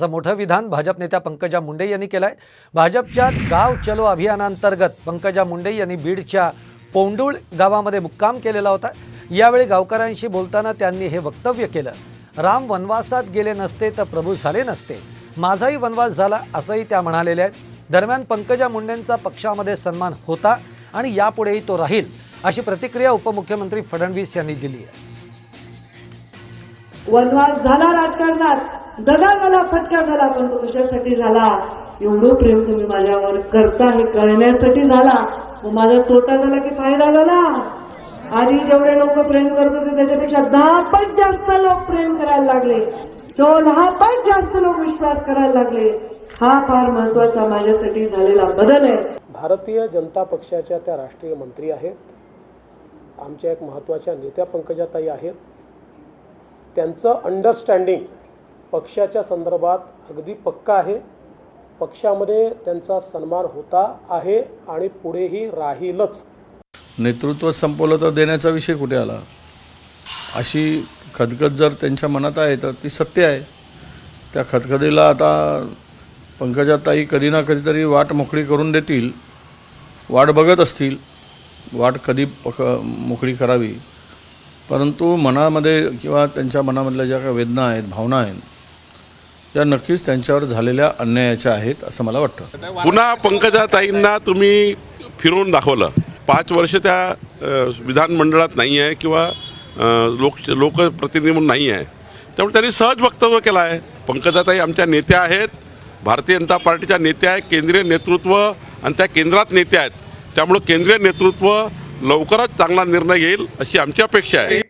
असं मोठं विधान भाजप नेत्या पंकजा मुंडे यांनी केलंय. भाजपच्या गाव चलो अभियानांतर्गत पंकजा मुंडे यांनी बीडच्या पोंडूळ गावामध्ये मुक्काम केलेला होता. यावेळी गावकऱ्यांशी बोलताना त्यांनी हे वक्तव्य केलं. राम वनवासात गेले नसते तर प्रभू झाले नसते. माझाही वनवास झाला असंही त्या म्हणालेल्या आहेत. दरम्यान पंकजा मुंडेंचा पक्षामध्ये सन्मान होता आणि यापुढेही तो राहील अशी प्रतिक्रिया उपमुख्यमंत्री फडणवीस यांनी दिली आहे. वनवास झाला राजकारणात. दगा झाला फटका झाला पण तो कशासाठी झाला. एवढं प्रेम तुम्ही माझ्यावर करता हे कळण्यासाठी झाला. मग माझा तोटा झाला की फायदा झाला? आधी जेवढे लोक प्रेम करत होते त्याच्यापेक्षा दहा पट जास्त लोक प्रेम करायला लागले. तो दहा जास्त लोक विश्वास करायला लागले. हा फार महत्त्वाचा माझ्यासाठी झालेला बदल आहे. भारतीय जनता पक्षाच्या त्या राष्ट्रीय मंत्री आहेत. आमच्या एक महत्त्वाच्या नेत्या पंकजाताई आहेत. त्यांचं अंडरस्टँडिंग पक्षाच्या संदर्भात अगदी पक्का आहे. पक्षामध्ये त्यांचा सन्मान होता आहे आणि पुढेही राहीलच. नेतृत्व संपवलं तर देण्याचा विषय कुठे आला? अशी खदखद जर त्यांच्या मनात आहे तर ती सत्य आहे. त्या खदखदीला आता पंकजाताई कधी ना कधीतरी वाट मोकळी करून देतील वाट बघत असतील वाट कधी पक मोकळी करावी. परंतु मनामध्ये किंवा त्यांच्या मनामधल्या ज्या काही वेदना आहेत भावना आहेत त्या नक्कीच त्यांच्यावर झालेल्या अन्यायाच्या आहेत असं मला वाटतं. पुन्हा पंकजाताईंना तुम्ही फिरवून दाखवलं. पाच वर्ष त्या विधानमंडळात नाही आहे किंवा लोक लोकप्रतिनिधी म्हणून नाही आहे त्यामुळे त्यांनी सहज वक्तव्य केलं आहे पंकजाताई आमच्या नेत्या आहेत. भारतीय जनता पार्टीच्या नेत्या आहेत केंद्रीय नेतृत्व आणि त्या केंद्रात नेत्या आहेत. त्यामुळं केंद्रीय नेतृत्व लवकरच चांगला निर्णय घेईल अशी आमची अपेक्षा आहे.